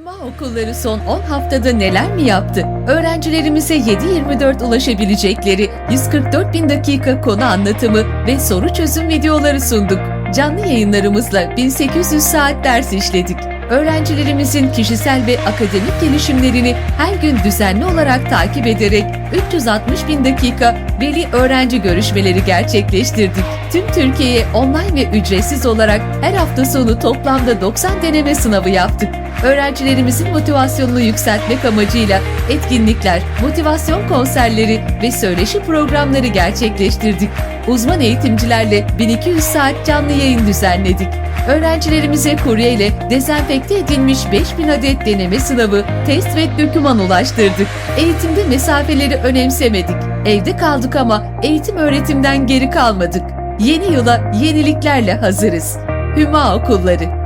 Hüma okulları son 10 haftada neler mi yaptı? Öğrencilerimize 7-24 ulaşabilecekleri 144 bin dakika konu anlatımı ve soru çözüm videoları sunduk. Canlı yayınlarımızla 1800 saat ders işledik. Öğrencilerimizin kişisel ve akademik gelişimlerini her gün düzenli olarak takip ederek 360 bin dakika veli öğrenci görüşmeleri gerçekleştirdik. Tüm Türkiye'ye online ve ücretsiz olarak her hafta sonu toplamda 90 deneme sınavı yaptık. Öğrencilerimizin motivasyonunu yükseltmek amacıyla etkinlikler, motivasyon konserleri ve söyleşi programları gerçekleştirdik. Uzman eğitimcilerle 1200 saat canlı yayın düzenledik. Öğrencilerimize kuryeyle dezenfekte edilmiş 5000 adet deneme sınavı, test ve döküman ulaştırdık. Eğitimde mesafeleri önemsemedik. Evde kaldık ama eğitim öğretimden geri kalmadık. Yeni yıla yeniliklerle hazırız. Hüma Okulları